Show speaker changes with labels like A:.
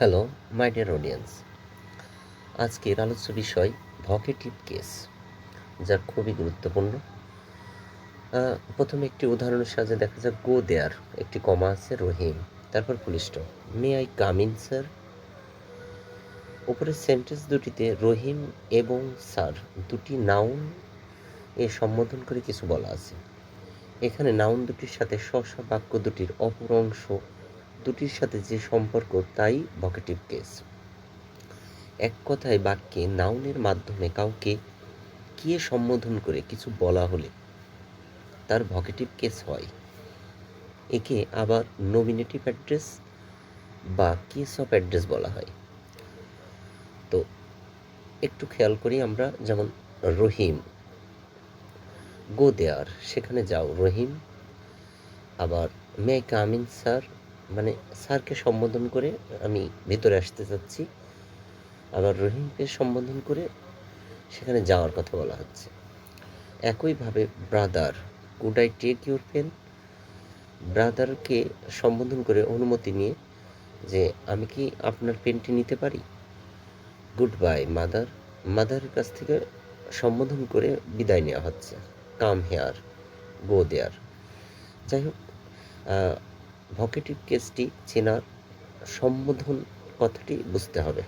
A: Hello my dear audience আজকের আলোচ্য বিষয় ভকেটিভ কেস, যা খুবই গুরুত্বপূর্ণ। প্রথমে একটি উদাহরণের সাহায্যে দেখা যাক। গো দেয়ার একটি কমা আছে, রহিম। তারপর পুলিশট may I come in sir উপরের সেন্টেন্স দুটিতে রহিম এবং স্যার, দুটি নাউন এ সম্বোধন করে কিছু বলা আছে। এখানে নাউন দুটির সাথে স্ব বাক্য দুটির অপর অংশ দুটির সাথে যে সম্পর্ক, তাই ভকেটিভ কেস এক কথায় বাক্যে নাউনের মাধ্যমে কাউকে কে সম্বোধন করে কিছু বলা হলে তার ভকেটিভ কেস হয়। একে আবার নমিনেটিভ অ্যাড্রেস বা কেস অফ অ্যাড্রেস বলা হয়। তো একটু খেয়াল করি আমরা, যেমন রহিম গো দেয়ার সেখানে যাও রহিম। আবার মে কামিন স্যার মানে স্যারকে সম্বোধন করে আমি ভেতরে আসতে চাচ্ছি। আবার রহিমকে সম্বোধন করে সেখানে যাওয়ার কথা বলা হচ্ছে। একইভাবে brother could I take your pen ব্রাদারকে সম্বোধন করে অনুমতি নিয়ে যে, আমি কি আপনার পেনটি নিতে পারি? গুড বাই মাদার মাদারের কাছ থেকে সম্বোধন করে বিদায় নেওয়া হচ্ছে। কাম হেয়ার গো দেয়ার যাই হোক ভকেটিভ কেসটি চেনার সম্বোধন কথাটি বুঝতে হবে।